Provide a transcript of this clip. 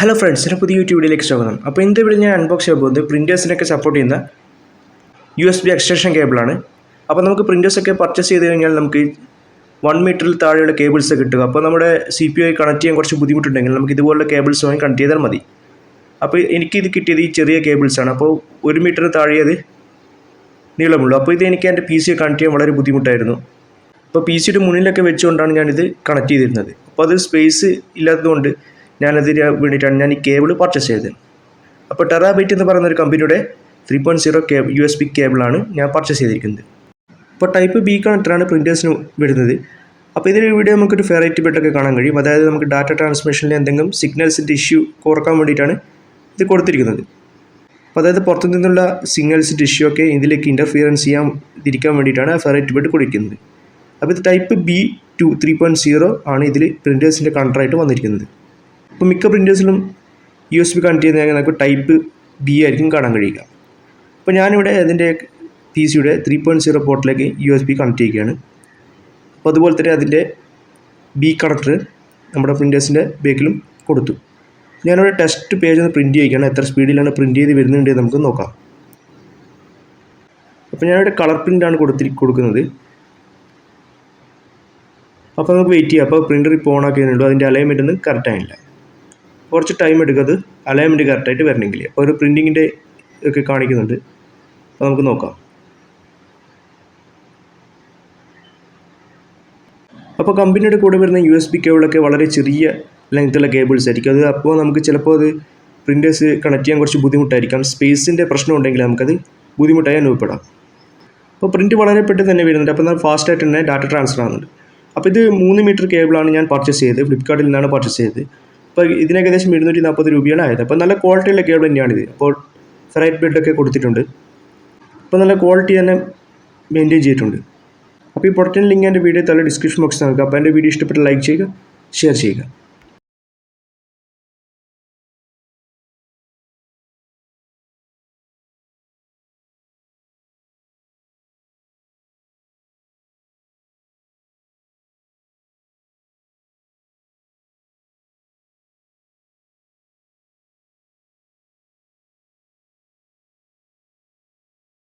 Hello friends എന്റെ പുതിയ YouTube വീഡിയോയിലേക്ക് സ്വാഗതം. അപ്പോൾ ഇന്നത്തെ വീഡിയോ ഞാൻ അൺബോക്സ് ചെയ്യാൻ പോകുന്നത് പ്രിന്റേഴ്സിനൊക്കെ സപ്പോർട്ട് ചെയ്യുന്ന യു എസ് ബി എക്സ്റ്റൻഷൻ കേബിളാണ് അപ്പോൾ നമുക്ക് പ്രിന്റേഴ്സൊക്കെ പർച്ചേസ് ചെയ്ത് കഴിഞ്ഞാൽ നമുക്ക് വൺ മീറ്ററിൽ താഴെയുള്ള കേബിൾസ് കിട്ടുക. അപ്പോൾ നമ്മുടെ സി പി ഐ കണക്ട് ചെയ്യാൻ കുറച്ച് ബുദ്ധിമുട്ടുണ്ടെങ്കിൽ നമുക്ക് ഇതുപോലുള്ള കേബിൾസ് വാങ്ങി കണക്ട് ചെയ്താൽ മതി. അപ്പോൾ എനിക്കിത് കിട്ടിയത് ഈ ചെറിയ കേബിൾസാണ് അപ്പോൾ ഒരു മീറ്റർ താഴെ അത് നീളമുള്ളൂ. അപ്പോൾ ഇത് എനിക്ക് എന്റെ പി സി കണക്ട് ചെയ്യാൻ വളരെ ബുദ്ധിമുട്ടായിരുന്നു. അപ്പോൾ പി സിയുടെ മുന്നിലൊക്കെ വെച്ചുകൊണ്ടാണ് ഞാനിത് കണക്ട് ചെയ്തിരുന്നത്. അപ്പോൾ അത് സ്പേസ് ഇല്ലാത്തതുകൊണ്ട് ഞാനതിന് വേണ്ടിയിട്ടാണ് ഞാൻ ഈ കേബിൾ പർച്ചേസ് ചെയ്തത്. അപ്പോൾ ടെറാബൈറ്റ് എന്ന് പറയുന്ന ഒരു കമ്പനിയുടെ ത്രീ പോയിന്റ് സീറോ കേ യു എസ് ബി കേബിളാണ് ഞാൻ പർച്ചേസ് ചെയ്തിരിക്കുന്നത്. അപ്പോൾ ടൈപ്പ് ബി കണക്ടറാണ് പ്രിന്റേഴ്സിന് വരുന്നത്. അപ്പോൾ ഇതിൽ വീഡിയോ നമുക്കൊരു ഫെറൈറ്റി ബെറ്റൊക്കെ കാണാൻ കഴിയും. അതായത് നമുക്ക് ഡാറ്റ ട്രാൻസ്മിഷനിൽ എന്തെങ്കിലും സിഗ്നൽസിന്റെ ഇഷ്യൂ കുറയ്ക്കാൻ വേണ്ടിയിട്ടാണ് ഇത് കൊടുത്തിരിക്കുന്നത്. അപ്പോൾ അതായത് പുറത്തു നിന്നുള്ള സിഗ്നൽസ് ടിഷ്യൂ ഒക്കെ ഇതിലേക്ക് ഇന്റർഫിയറൻസ് ചെയ്യാൻ ഇരിക്കാൻ വേണ്ടിയിട്ടാണ് ഫെറൈറ്റ് ബെഡ് കൊടുക്കുന്നത്. അപ്പോൾ ഇത് type B to three point zero ആണ് ഇതിൽ പ്രിന്റേഴ്സിന്റെ കണ്ടറായിട്ട് വന്നിരിക്കുന്നത്. അപ്പോൾ മിക്ക പ്രിന്റേഴ്സിലും യു എസ് ബി കണക്ട് ചെയ്യുന്ന നമുക്ക് ടൈപ്പ് ബി ആയിരിക്കും കാണാൻ കഴിയുക. അപ്പോൾ ഞാനിവിടെ അതിന്റെ പി സിയുടെ ത്രീ പോയിന്റ് സീറോ പോർട്ടിലേക്ക് യു എസ് ബി കണക്ട് ചെയ്യുകയാണ്. അപ്പോൾ അതുപോലെ തന്നെ അതിന്റെ ബി കണക്ടർ നമ്മുടെ പ്രിന്റേഴ്സിന്റെ ബേക്കിലും കൊടുത്തു. ഞാനിവിടെ ടെസ്റ്റ് പേജ് ഒന്ന് പ്രിന്റ് ചെയ്യുകയാണ് എത്ര സ്പീഡിലാണ് പ്രിന്റ് ചെയ്ത് വരുന്നുണ്ട് നമുക്ക് നോക്കാം. അപ്പോൾ ഞാനിവിടെ കളർ പ്രിന്റാണ് കൊടുത്തി കൊടുക്കുന്നത്. അപ്പോൾ നമുക്ക് വെയിറ്റ് ചെയ്യാം. അപ്പോൾ പ്രിന്റർ ഇപ്പോൾ ഓൺ ആക്കിയതിനുള്ളൂ അതിന്റെ അലൈൻമെന്റ് ഒന്നും കറക്റ്റ് ആയില്ല. കുറച്ച് ടൈം എടുക്കും അത്. അലൈൻമെന്റ് കറക്റ്റായിട്ട് വരണമെങ്കിൽ അപ്പോൾ ഒരു പ്രിന്റിങ്ങിന്റെ ഒക്കെ കാണിക്കുന്നുണ്ട്. അപ്പോൾ നമുക്ക് നോക്കാം. അപ്പോൾ കമ്പനിയുടെ കൂടെ വരുന്ന യു എസ് ബി കേബിളൊക്കെ വളരെ ചെറിയ ലെങ്ത്തുള്ള കേബിൾസ് ആയിരിക്കും. അത് അപ്പോൾ നമുക്ക് ചിലപ്പോൾ അത് പ്രിന്റേഴ്സ് കണക്ട് ചെയ്യാൻ കുറച്ച് ബുദ്ധിമുട്ടായിരിക്കാം. സ്പേസിന്റെ പ്രശ്നം ഉണ്ടെങ്കിൽ നമുക്കത് ബുദ്ധിമുട്ടായി അനുഭവപ്പെടാം. അപ്പോൾ പ്രിന്റ് വളരെ പെട്ടെന്ന് തന്നെ വരുന്നുണ്ട്. അപ്പോൾ ഫാസ്റ്റായിട്ട് തന്നെ ഡാറ്റ ട്രാൻസ്ഫർ ആകുന്നുണ്ട് അപ്പോൾ ഇത് മൂന്ന് മീറ്റർ കേബിളാണ് ഞാൻ പർച്ചേസ് ചെയ്തത്. ഫ്ലിപ്പ്കാർട്ടിൽ നിന്നാണ് പർച്ചേസ് ചെയ്തത്. അപ്പോൾ ഇതിന് ഏകദേശം ഇരുന്നൂറ്റി നാൽപ്പത് രൂപയാണ് ആയത്. അപ്പോൾ നല്ല ക്വാളിറ്റിയുള്ള കേബിൾ തന്നെയാണ് ഇത്. അപ്പോൾ ഫെറൈറ്റ് ബെഡൊക്കെ കൊടുത്തിട്ടുണ്ട്. അപ്പോൾ നല്ല ക്വാളിറ്റി തന്നെ മെയിന്റെയിൻ ചെയ്തിട്ടുണ്ട്. അപ്പോൾ ഈ പ്രൊഡക്റ്റിന്റെ ലിങ്ക് എന്റെ വീഡിയോ തല ഡിസ്ക്രിപ്ഷൻ ബോക്സിൽ നൽകുക അപ്പോൾ എന്റെ വീഡിയോ ഇഷ്ടപ്പെട്ട് ലൈക്ക് ചെയ്യുക ഷെയർ ചെയ്യുക.